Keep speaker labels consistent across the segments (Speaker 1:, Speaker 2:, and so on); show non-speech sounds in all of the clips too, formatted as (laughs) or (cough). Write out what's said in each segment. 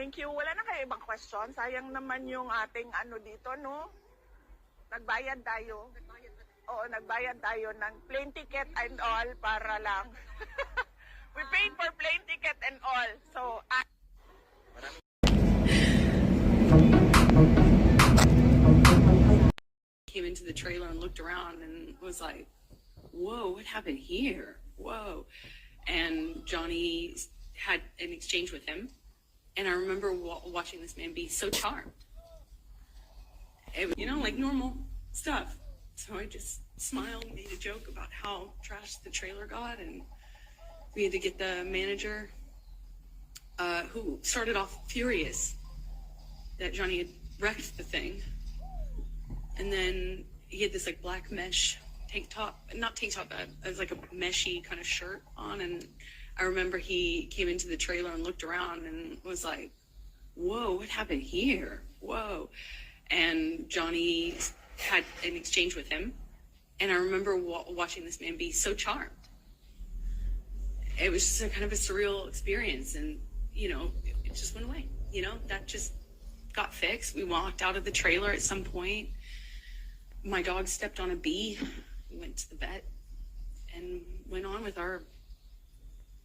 Speaker 1: Thank you. Wala na kayo ibang question. Sayang naman yung ating ano dito, no? Nagbayad tayo. Oo, nagbayad tayo ng plane ticket and all para lang. (laughs) We paid for plane ticket and all. So, ah,
Speaker 2: came into the trailer and looked around and was like, whoa, what happened here? Whoa. And Johnny had an exchange with him. And I remember wa- watching this man be so charmed. It you know, like normal stuff. So I just smiled, made a joke about how trash the trailer got. And we had to get the manager, uh, who started off furious that Johnny had wrecked the thing and then he had this like black mesh tank top, not tank top, but it was like a meshy kind of shirt on. And I remember he came into the trailer and looked around and was like, "Whoa, what happened here? Whoa!" And Johnny had an exchange with him, and I remember wa- watching this man be so charmed. It was just a kind of a surreal experience, and you know, it, it just went away. You know, that just got fixed. We walked out of the trailer at some point my dog stepped on a bee. We went to the vet and went on with our,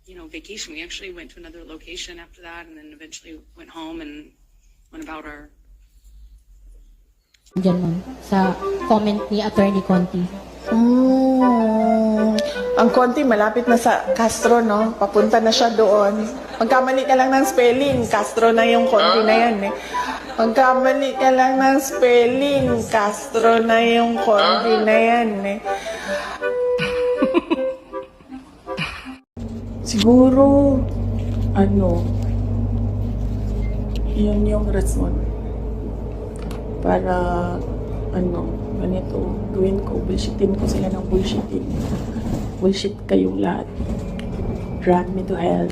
Speaker 2: you know, vacation. We actually went to another location after that, and then eventually went home and went about our
Speaker 3: Diyan ma'am, sa comment ni Attorney Conti.
Speaker 1: Mm, ang konti malapit na sa Castro, no? Papunta na siya doon. Magkamali ka lang ng spelling, Castro na yung konti na yan, eh. Magkamali ka lang ng spelling, Castro na yung konti na yan, eh. Siguro, ano, yun yung rason para ano, ganito, gawin ko, bullshitin ko sila ng bullshitting. Bullshit kayong lahat. Run me to hell.